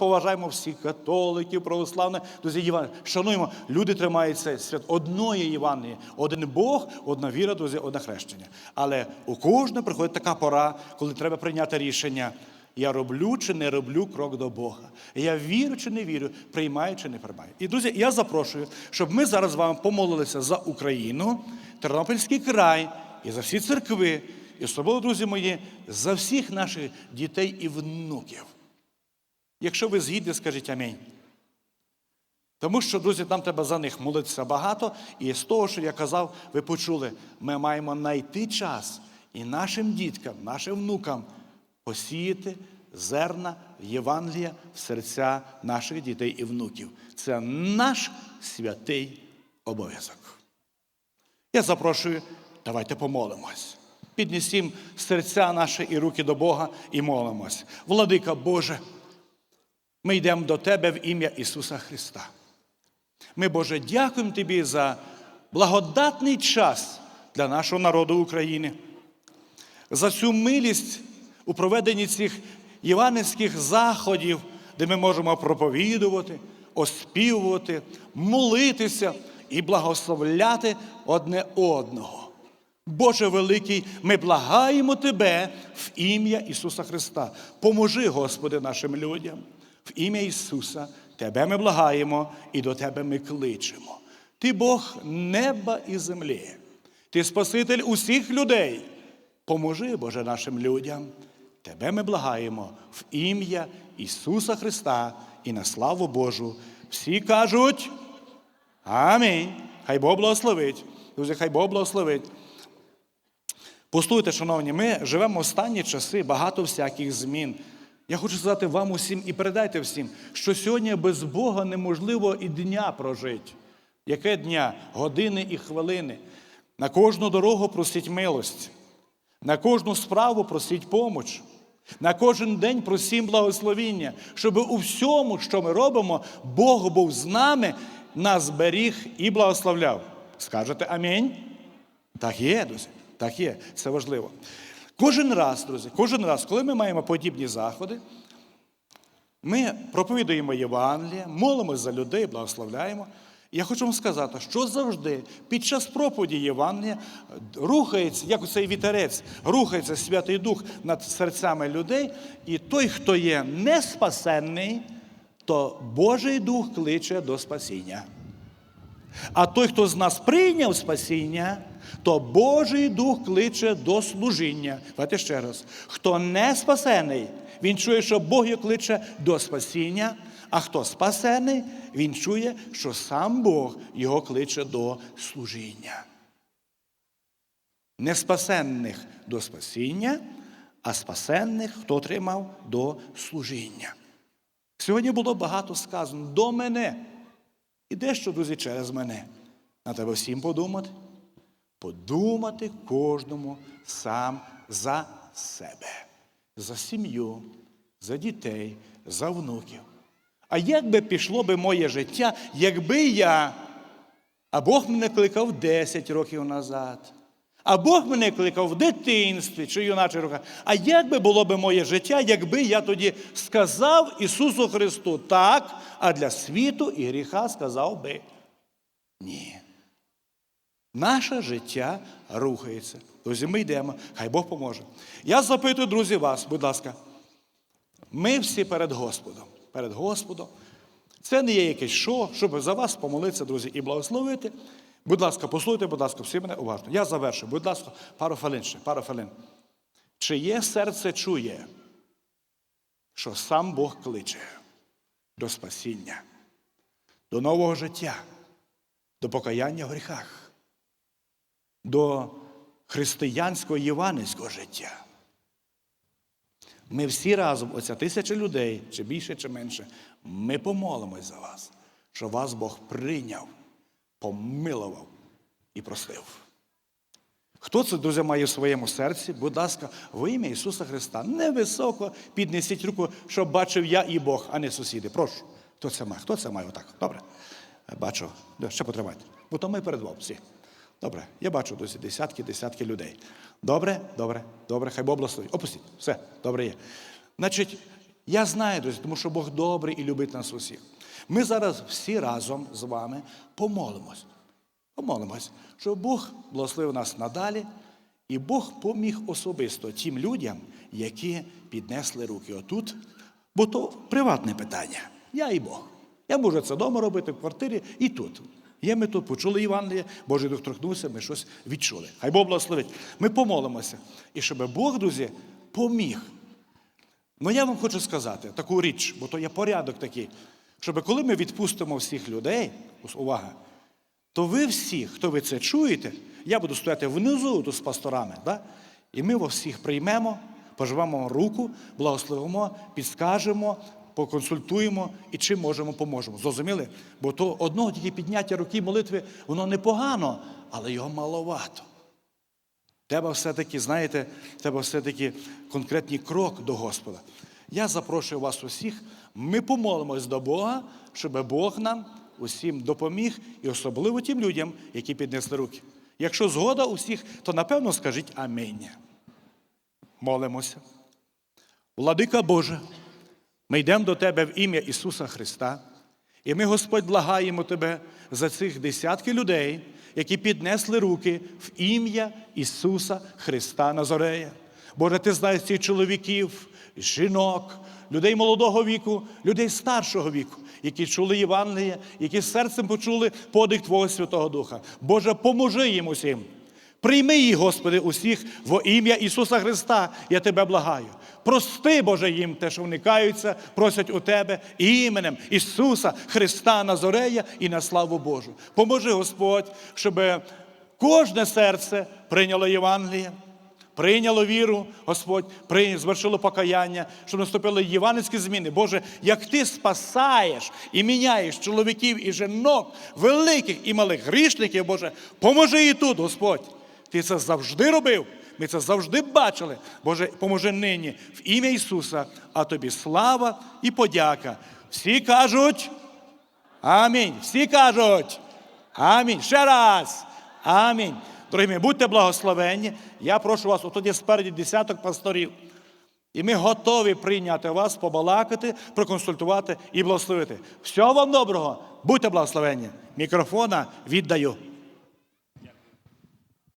поважаємо всіх католиків, православних, друзі, Єван... Шануємо, люди тримаються свят одної Євангелії. Один Бог, одна віра, друзі, одне хрещення. Але у кожного приходить така пора, коли треба прийняти рішення. Я роблю чи не роблю крок до Бога. Я вірю чи не вірю, приймаю чи не приймаю. І друзі, я запрошую, щоб ми зараз з вами помолилися за Україну, Тернопільський край і за всі церкви, і особливо, друзі мої, за всіх наших дітей і внуків. Якщо ви згідні, скажіть амінь. Тому що, друзі, нам треба за них молитися багато. І з того, що я казав, ви почули, ми маємо знайти час і нашим діткам, нашим внукам посіяти зерна Євангелія в серця наших дітей і внуків. Це наш святий обов'язок. Я запрошую, давайте помолимось. Піднесім серця наші і руки до Бога і молимось. Владика Боже, ми йдемо до Тебе в ім'я Ісуса Христа. Ми, Боже, дякуємо Тобі за благодатний час для нашого народу України, за цю милість у проведенні цих євангельських заходів, де ми можемо проповідувати, оспівувати, молитися і благословляти одне одного. Боже великий, ми благаємо Тебе в ім'я Ісуса Христа. Поможи, Господи, нашим людям. В ім'я Ісуса Тебе ми благаємо і до Тебе ми кличемо. Ти Бог неба і землі. Ти Спаситель усіх людей. Поможи, Боже, нашим людям. Тебе ми благаємо в ім'я Ісуса Христа і на славу Божу. Всі кажуть Амінь. Хай Бог благословить. Друзі, хай Бог благословить. Послухайте, шановні, ми живемо останні часи, багато всяких змін. Я хочу сказати вам усім і передайте всім, що сьогодні без Бога неможливо і дня прожити. Яке дня? Години і хвилини. На кожну дорогу просіть милость, на кожну справу просіть помоч, на кожен день просім благословіння, щоб у всьому, що ми робимо, Бог був з нами, нас беріг і благословляв. Скажете амінь? Так є, друзі, так є, це важливо. Кожен раз, друзі, кожен раз, коли ми маємо подібні заходи, ми проповідуємо Євангеліє, молимося за людей, благословляємо. Я хочу вам сказати, що завжди під час проповіді Євангелія рухається, як цей вітерець, рухається Святий Дух над серцями людей, і той, хто є не спасенний, то Божий Дух кличе до спасіння. А той, хто з нас прийняв спасіння, то Божий Дух кличе до служіння. Давайте ще раз. Хто не спасений, він чує, що Бог його кличе до спасіння, а хто спасений, він чує, що сам Бог його кличе до служіння. Не спасенних до спасіння, а спасенних, хто отримав до служіння. Сьогодні було багато сказано до мене. І дещо, друзі, через мене. На тебе всім подумати. Подумати кожному сам за себе, за сім'ю, за дітей, за внуків. А як би пішло би моє життя, якби я, а Бог мене кликав 10 років назад, а Бог мене кликав в дитинстві чи юначе роках. А як би було би моє життя, якби я тоді сказав Ісусу Христу так, а для світу і гріха сказав би ні. Наше життя рухається. Друзі, ми йдемо, хай Бог поможе. Я запитую, друзі, вас, будь ласка, ми всі перед Господом. Перед Господом. Це не є якесь шоу, щоб за вас помолитися, друзі, і благословити. Будь ласка, послухайте, будь ласка, всі мене уважно. Я завершу. Будь ласка, пару хвилин ще, пару хвилин. Чиє серце чує, що сам Бог кличе до спасіння, до нового життя, до покаяння в гріхах, до християнського євангельського життя. Ми всі разом, оця тисяча людей, чи більше, чи менше, ми помолимось за вас, що вас Бог прийняв, помилував і простив. Хто це, друзі, має в своєму серці? Будь ласка, во ім'я Ісуса Христа. Невисоко піднесіть руку, щоб бачив я і Бог, а не сусіди. Прошу. Хто це має? Хто це має? Отак. Добре. Бачу. Ще потримайте. Бо то ми перед всі. Добре, я бачу досі десятки, десятки людей. Добре, добре, добре, хай Бог благословить. Опустіть. Все, добре є. Значить, Я знаю, друзі, тому що Бог добрий і любить нас усіх. Ми зараз всі разом з вами помолимось. Помолимось, щоб Бог благословив нас надалі, і Бог поміг особисто тим людям, які піднесли руки отут, бо то приватне питання. Я і Бог. Я можу це вдома робити в квартирі і тут. Є ми тут почули Євангеліє, Божий Дух торкнувся, ми щось відчули. Хай Бог благословить. Ми помолимося. І щоб Бог, друзі, поміг. Ну я вам хочу сказати таку річ, бо то є порядок такий, щоб коли ми відпустимо всіх людей, увага, то ви всі, хто ви це чуєте, я буду стояти внизу тут з пасторами, да? і ми вас всіх приймемо, поживемо руку, благословимо, підскажемо, поконсультуємо і чим можемо, поможемо. Зрозуміли? Бо то одного тільки підняття руки молитви, воно непогано, але його маловато. Треба все-таки, знаєте, треба все-таки конкретний крок до Господа. Я запрошую вас усіх, ми помолимось до Бога, щоб Бог нам усім допоміг, і особливо тим людям, які піднесли руки. Якщо згода усіх, то напевно скажіть амінь. Молимося. Владика Боже, ми йдемо до Тебе в ім'я Ісуса Христа, і ми, Господь, благаємо Тебе за цих десятки людей, які піднесли руки в ім'я Ісуса Христа Назарея. Боже, ти знаєш цих чоловіків, жінок, людей молодого віку, людей старшого віку, які чули Євангеліє, які серцем почули подих Твого Святого Духа. Боже, поможи їм усім. Прийми їх, Господи, усіх во ім'я Ісуса Христа, я тебе благаю. Прости, Боже, їм те, що вони каються, просять у Тебе іменем Ісуса Христа Назорея і на славу Божу. Поможи, Господь, щоб кожне серце прийняло Євангеліє, прийняло віру, Господь, звершило покаяння, щоб наступили євангельські зміни. Боже, як ти спасаєш і міняєш чоловіків і жінок, великих і малих грішників, Боже, поможи і тут, Господь. Ти це завжди робив. Ми це завжди бачили. Боже, поможи нині в ім'я Ісуса, а тобі слава і подяка. Всі кажуть. Амінь. Всі кажуть. Амінь. Ще раз. Амінь. Дорогі мої, будьте благословенні. Я прошу вас, отут є спереді десяток пасторів. І ми готові прийняти вас, побалакати, проконсультувати і благословити. Всього вам доброго, будьте благословенні. Мікрофона віддаю.